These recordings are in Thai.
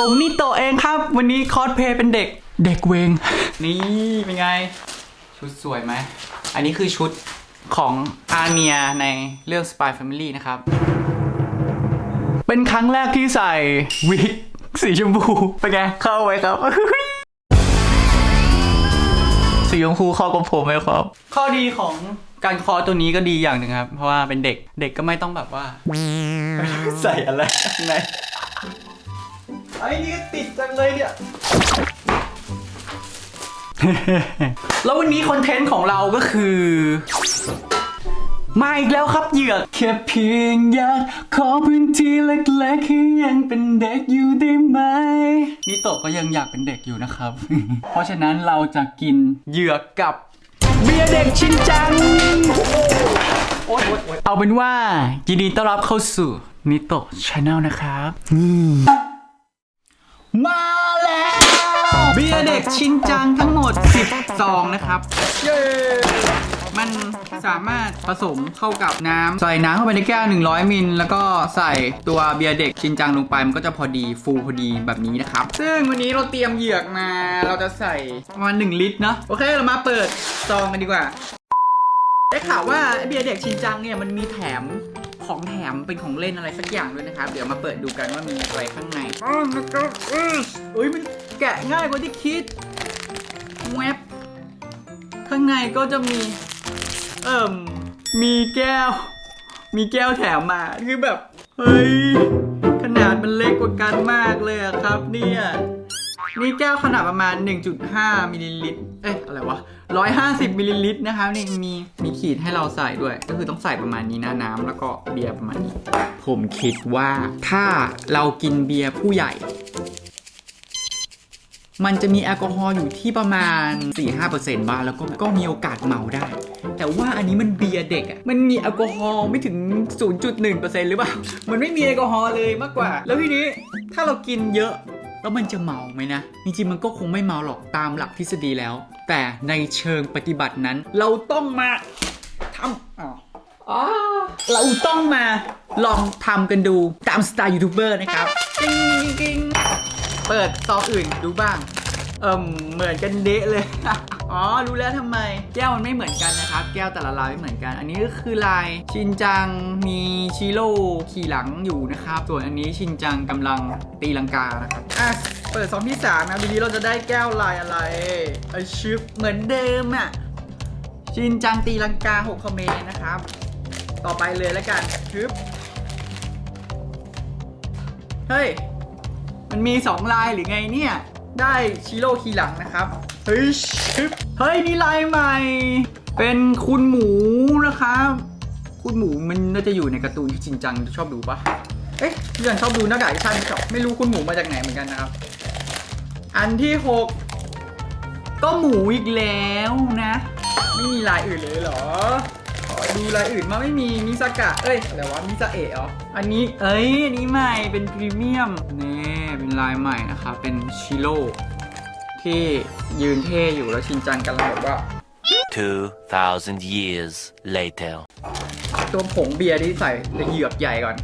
ผมนี่โตเองครับ วันนี้คอสเพลย์เป็นเด็ก เด็กเวง นี่เป็นไง ชุดสวยไหม อันนี้คือชุดของอาเนียในเรื่อง Spy Family นะครับ เป็นครั้งแรกที่ใส่วิกสีชมพู เป็นไง เข้าไว้ครับ สีชมพูเข้ากับผมไหมครับ ข้อดีของการคอตัวนี้ก็ดีอย่างหนึ่งครับ เพราะว่าเป็นเด็ก เด็กก็ไม่ต้องแบบว่า ใส่อะไรข้างใน ไอ้นี่ก็ติดจังเลยเนี่ย แล้ววันนี้คอนเทนต์ของเราก็คือ มาอีกแล้วครับเหยือกแค่เพียงอยากขอพื้นที่เล็กๆให้ยังเป็นเด็กอยู่ได้ไหมนิโตะก็ยังอยากเป็นเด็กอยู่นะครับ เพราะฉะนั้นเราจะกินเหยือกกับเบียร์เด็กชินจัง เอาเป็นว่ายินดีต้อนรับเข้าสู่นิโตะชาแนลนะครับ มาแล้วเบียร์เด็กชินจังทั้งหมด 10 ซองนะครับ เย้ มันสามารถผสมเข้ากับน้ำใส่น้ำเข้าไปในแก้ว 100 มิล แล้วก็ใส่ตัวเบียร์เด็กชินจังลงไป มันก็จะพอดีฟูพอดีแบบนี้นะครับ ซึ่งวันนี้เราเตรียมเหยือกมา เราจะใส่ประมาณ1ลิตรเนาะ โอเค เรามาเปิดซองกันดีกว่า ได้ข่าวว่าไอ้เบียร์เด็กชินจังเนี่ยมันมีแถม ของแถมเป็นของเล่นอะไรสักอย่างด้วยนะครับเดี๋ยวมาเปิดดูกันว่ามีอะไรข้างในอ๋อนะครับอุ้ยมันแกะง่ายกว่าที่คิดแวบข้างในก็จะมี เอิ่มมีแก้ว มีแก้วแถมมาคือแบบ เฮ้ย ขนาดมันเล็กกว่ากันมากเลยอะครับเนี่ยนี่แก้วขนาดประมาณ 1.5มิลลิลิตร เอ๊ะอะไรวะ 150มิลลิลิตรนะครับนี่มีมีขีดให้เราใส่ด้วย ก็คือต้องใส่ประมาณนี้นะน้ำแล้วก็เบียร์ประมาณนี้ ผมคิดว่าถ้าเรากินเบียร์ผู้ใหญ่ มันจะมีแอลกอฮอล์อยู่ที่ประมาณ 4-5%บ้างแล้วก็ก็มีโอกาสเมาได้ แต่ว่าอันนี้มันเบียร์เด็กอะมันมีแอลกอฮอล์ไม่ถึง 0.1%หรือเปล่า มันไม่มีแอลกอฮอล์เลยมากกว่า แล้วทีนี้ถ้าเรากินเยอะ แล้วมันจะเมาไหมนะ จริงๆมันก็คงไม่เมาหรอกตามหลักทฤษฎีแล้ว แต่ในเชิงปฏิบัตินั้น เราต้องมาทำอ้าวอ๋อเราต้องมาลองทำกันดูตามสไตล์ยูทูบเบอร์นะครับกิ้งกิ้งกิ้งเปิดซองอื่นดูบ้าง เอิมเหมือนกันเดะเลย อ๋อ รู้แล้วทำไม แก้วมันไม่เหมือนกันนะครับ แก้วแต่ละลายไม่เหมือนกัน อันนี้ก็คือลายชินจังมีชิโร่ขี่หลังอยู่นะครับ ส่วนอันนี้ชินจังกำลังตีลังกานะครับ อะ เปิดซองที่สามนะดูนี้เราจะได้แก้วลายอะไรไอชิปเหมือนเดิมอะ ชินจังตีลังกาหกคอมเมนต์นะครับ ต่อไปเลยแล้วกันชึบเฮ้ย มันมี 2 ลายหรือไงเนี่ย ได้ชิโร่คีหลังนะครับ เฮ้ยชึบเฮ้ยนี่ลายใหม่ เป็นคุณหมูนะครับ คุณหมูมันน่าจะอยู่ในการ์ตูนที่จริงจังชอบดูปะเอ๊ะเพื่อนชอบดูหน้ากากชันชอบไม่รู้คุณหมูมาจากไหนเหมือนกันนะครับ อันที่ 6 ก็หมูอีกแล้วนะ ไม่มีลายอื่นเลยเหรอขอดูลายอื่นมาไม่มีมิซากะเอ้ยอะไรวะมิซาเอะเหรออันนี้เอ้ยอันนี้ใหม่เป็นพรีเมียมนี่เป็นลายใหม่นะครับเป็นชิโร่ ที่ยืนเท่อยู่แล้วชินจังกำลังแบบว่า 2,000 years later. ตัวผงเบียร์ที่ใส่เหยือกใหญ่ก่อน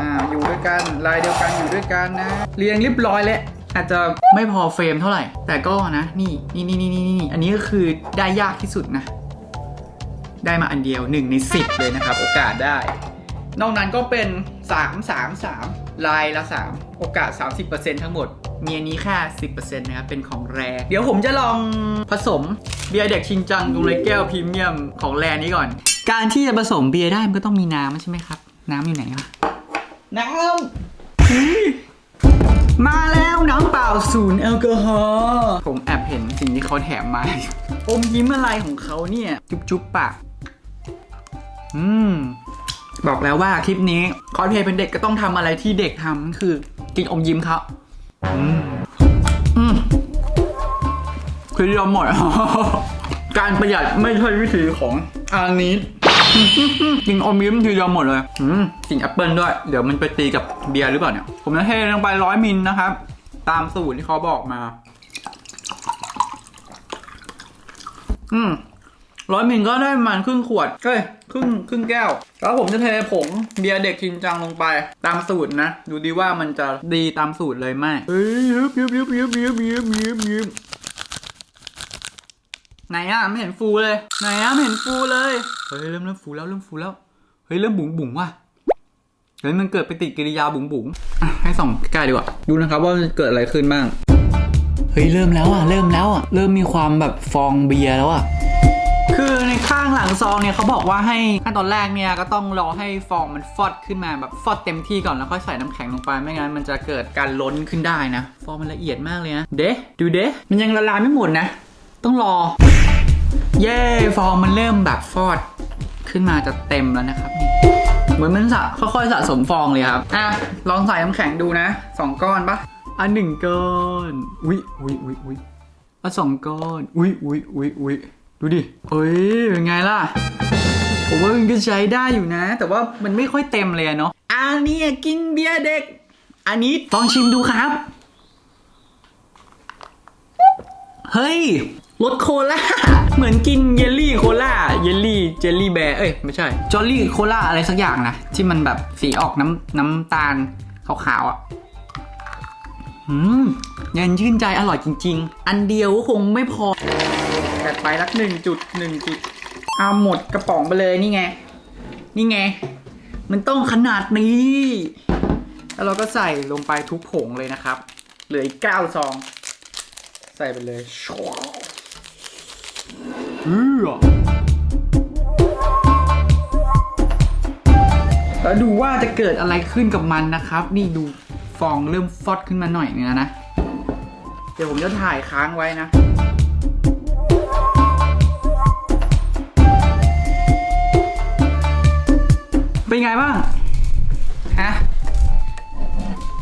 อ่า อยู่ด้วยกัน ลายเดียวกันอยู่ด้วยกันนะ เรียงเรียบร้อยแล้ว อาจจะไม่พอเฟรมเท่าไหร่ แต่ก็นะ นี่ นี่นี่นี่นี่นี่อันนี้ก็คือได้ยากที่สุดนะ ได้มาอันเดียว 1 ใน 10 เลยนะครับ โอกาสได้ นอกนั้นก็เป็น 3 3 3 ลายละ 3 โอกาส 30%ทั้งหมด มีอันนี้แค่10%นะครับเป็นของแรเดี๋ยวผมจะลองผสมเบียร์เด็กชินจังลงในแก้วพรีเมียมของแรนี้ก่อน การที่จะผสมเบียร์ได้มันก็ต้องมีน้ำใช่ไหมครับ น้ำอยู่ไหนวะน้ำอุ๊ยมาแล้วน้ำเปล่าศูนย์แอลกอฮอล์ผมแอบเห็นสิ่งที่เขาแถมมา อมยิ้มอะไรของเขาเนี่ย จุ๊บจุ๊บปากอืม บอกแล้วว่าคลิปนี้คอสเพลย์เป็นเด็กก็ต้องทำอะไรที่เด็กทำคือกินอมยิ้มครับ อือืมคือเราหมด การประหยัดไม่ใช่วิธีของอันนี้กินอมยิ้มทีเดียวหมดเลยกินแอปเปิลด้วย เดี๋ยวมันไปตีกับเบียร์หรือเปล่าเนี่ย ผมจะเทลงไปร้อยมิลนะครับ ตามสูตรที่เขาบอกมา อืม ร้อยมิลก็ได้ประมาณครึ่งขวดเอ้ยครึ่งครึ่งแก้ว แล้วผมจะเทผงเบียร์เด็กชินจังลงไป ตามสูตรนะ ดูดีว่ามันจะดีตามสูตรเลยไหมเฮ้ยยึบยึบยึบยึบยึบยึบยึบยึบไหนอะไม่เห็นฟูเลย ไหนอะไม่เห็นฟูเลย เฮ้ยเริ่มเริ่มฟูแล้วเริ่มฟูแล้ว เฮ้ยเริ่มบุ๋งบุ๋งว่ะเฮ้ยมันเกิดปฏิกิริยาบุ๋งบุ๋งอะให้ส่องใกล้ๆดีกว่า ดูนะครับว่ามันเกิดอะไรขึ้นบ้าง เฮ้ยเริ่มแล้วอะเริ่มแล้วอะเริ่มมีความแบบฟองเบียร์แล้วอะคือในข้างหลังซองเนี่ยเขาบอกว่าให้ขั้นตอนแรกเนี่ยก็ต้องรอให้ฟองมันฟอดขึ้นมาแบบฟอดเต็มที่ก่อนแล้วค่อยใส่น้ำแข็งลงไปไม่งั้นมันจะเกิดการล้นขึ้นได้นะ ฟองมันละเอียดมากเลยนะเดะดูเดะมันยังละลายไม่หมดนะ ต้องรอ เย้ฟองมันเริ่มแบบฟอดขึ้นมาจะเต็มแล้วนะครับเหมือนมันสะค่อยๆสะสมฟองเลยครับอะลองใส่น้ำแข็งดูนะสองก้อนปะอันหนึ่งก้อนอุ้ยอุ้ยอุ้ยอุ้ยอะสองก้อนอุ้ยอุ้ยอุ้ยอุ้ย ดูดิเฮ้ย เป็นไงล่ะ ผมว่ามันก็ใช้ได้อยู่นะ แต่ว่ามันไม่ค่อยเต็มเลยเนาะอันนี้กินเบียร์เด็ก อันนี้ลองชิมดูครับ เฮ้ย รสโคล่าเหมือนกินเยลลี่โคล่าเยลลี่ เจลลี่แบร์เอ้ย ไม่ใช่ จอลลี่โคล่าอะไรสักอย่างนะ ที่มันแบบสีออกน้ำน้ำตาลขาวๆอะอืมเย็นชื่นใจอร่อยจริง ๆ อันเดียวก็คงไม่พอ แต่ไปรักหนึ่งจุดหนึ่งจุดเอาหมดกระป๋องไปเลยนี่ไง นี่ไง มันต้องขนาดนี้ แล้วเราก็ใส่ลงไปทุกผงเลยนะครับ เหลืออีกเก้าซอง ใส่ไปเลยเออแล้วดูว่าจะเกิดอะไรขึ้นกับมันนะครับ นี่ดูฟองเริ่มฟอดขึ้นมาหน่อยนึงแล้วนะ เดี๋ยวผมจะถ่ายค้างไว้นะ เป็นไงบ้าง ฮะ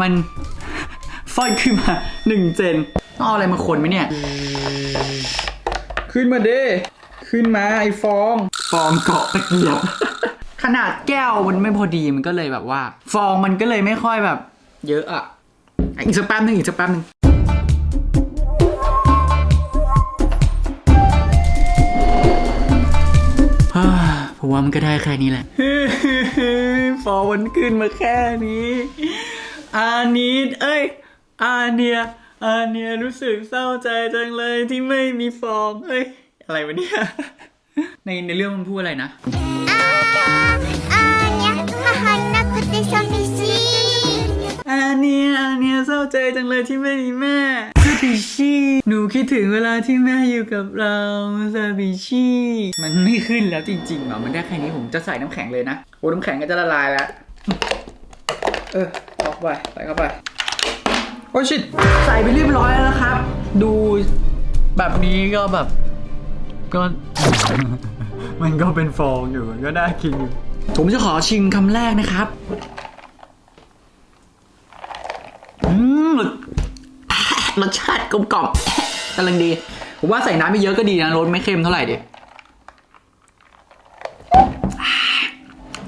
มันฟอดขึ้นมาหนึ่งเซนต้องเอาอะไรมาคนไหมเนี่ย ขึ้นมาเด้ขึ้นมาไอ้ฟอง ฟองเกาะตะเกียบ ขนาดแก้วมันไม่พอดีมันก็เลยแบบว่า ฟองมันก็เลยไม่ค่อยแบบ เยอะอะอีกสักแป๊บหนึงอีกสักแป๊บหนึง ว่ามันก็ได้แค่นี้แหละฟอวันขึ้นมาแค่นี้อานีดเอ้ยอาเนียอาเนียรู้สึกเศร้าใจจังเลยที่ไม่มีฟองเอ้ยอะไรวะเนี่ยในในเรื่องมันพูดอะไรนะอาเนียฮันนักเตะซซีอาเนียอาเนียเศร้าใจจังเลยที่ไม่มีแม่ บิชิหนูคิดถึงเวลาที่แม่อยู่กับเราซาบิชิมันไม่ขึ้นแล้วจริงๆเหรอมันได้แค่นี้ผมจะใส่น้ำแข็งเลยนะโอ้น้ำแข็งก็จะละลายแล้ว เออออกไปใส่เข้าไป โอ้ชิตใส่ไปเรียบร้อยแล้วนะครับ ดูแบบนี้ก็แบบก็มันก็เป็นฟองอยู่มันก็น่ากินอยู่ผมจะขอชิมคำแรกนะครับ อืมรสรสชา กลมกล่อมกำลังดีผมว่าใส่น้ำไม่เยอะก็ดีนะรสไม่เค็มเท่าไหร่ดิ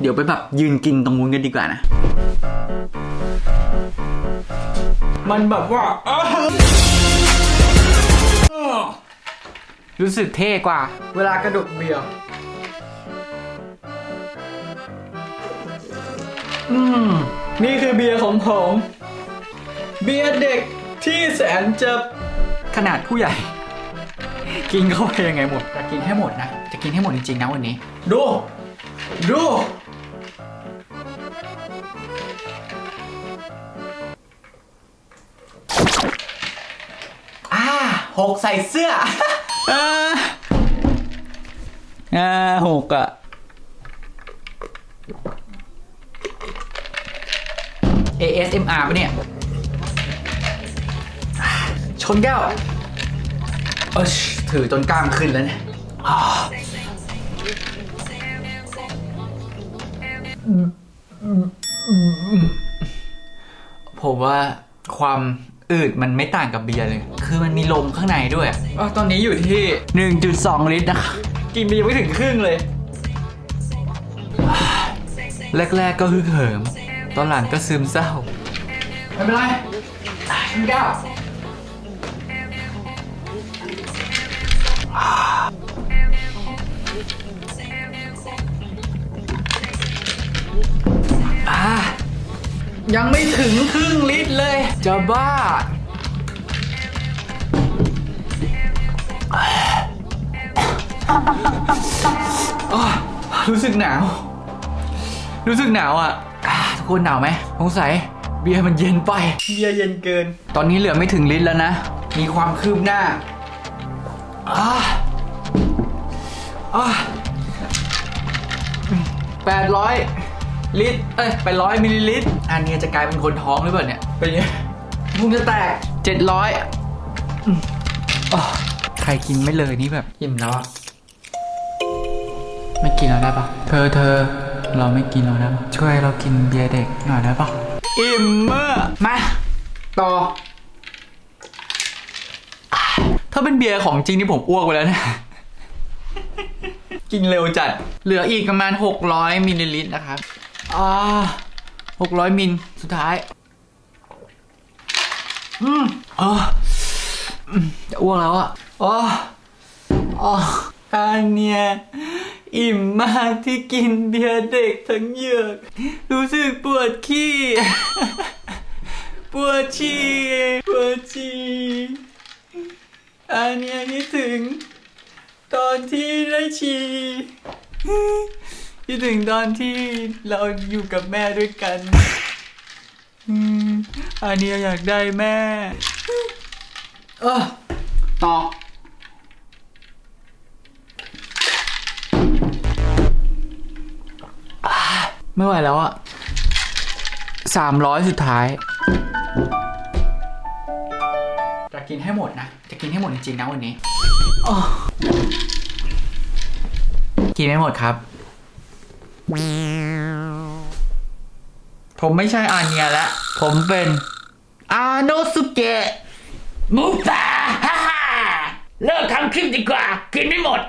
เดี๋ยวไปแบบยืนกินตรงนู้นกันดีกว่านะ มันแบบว่า รู้สึกเท่กว่า เวลากระดกเบียร์อืม นี่คือเบียร์ของผม เบียร์เด็ก ที่แสนจะขนาดผู้ใหญ่ กินเข้าไปยังไงหมดจะกินให้หมดนะ จะกินให้หมดจริงๆนะวันนี้ ดู ดู อ่าหกใส่เสื้อ อ่าอ่าหกอะ ASMR ปะเนี่ย ชนแก้วเออถือจนกล้ามขึ้นแล้วเนี่ยอ่าผมว่าความอืดมันไม่ต่างกับเบียร์เลย คือมันมีลมข้างในด้วยอะตอนนี้อยู่ที่ 1.2 ลิตรนะครับกินไปยังไม่ถึงครึ่งเลย แรก ๆ ก็ฮึกเหิม ตอนหลังก็ซึมเศร้า ไม่เป็นไรชนแก้ว อายังไม่ถึงครึ่งลิตรเลย จะบ้า รู้สึกหนาว รู้สึกหนาวอะอ่าทุกคนหนาวไหมสงสัยเบียร์มันเย็นไป เบียร์เย็นเกิน ตอนนี้เหลือไม่ถึงลิตรแล้วนะ มีความคืบหน้า อ่าอ่าแปดร้อยลิตร เอ้ยแปดร้อยมิลลิลิตร อันนี้จะกลายเป็นคนท้องหรือเปล่าเนี่ย เป็นไงพุงจะแตกเจ็ดร้อยใครกินไม่เลยนี่แบบอิ่มแล้วอะไม่กินแล้วได้ปะเธอเธอเราไม่กินแล้วได้ปะช่วยเรากินเบียร์เด็กหน่อยได้ปะอิ่มเมื่อมาต่อ ถ้าเป็นเบียร์ของจริงนี่ผมอ้วกไปแล้วเนะกินเร็วจัด เหลืออีกประมาณ 600มิลลิลิตรนะครับ อ่า600มิลสุดท้าย อืมเอออืมจะอ้วกแล้วอะอ๋ออ๋ออันเนี้ยอิ่มมากที่กินเบียร์เด็กทั้งเหยือก รู้สึกปวดขี้ ปวดฉี่ ปวดฉี่ อันเนี้ยคิดถึง ตอนที่ได้ฉี่คิดถึงตอนที่เราอยู่กับแม่ด้วยกันอืมอันเนี้ยอยากได้แม่เออต่อไม่ไหวแล้วอะสามร้อยสุดท้าย จะกินให้หมดนะ จะกินให้หมดจริงๆนะวันนี้อ้อกินไม่หมดครับ ผมไม่ใช่อาเนียแล้ว ผมเป็น อาโนสุเกะมุตาฮ่าฮ่าเลิกทำคลิปดีกว่า กินไม่หมด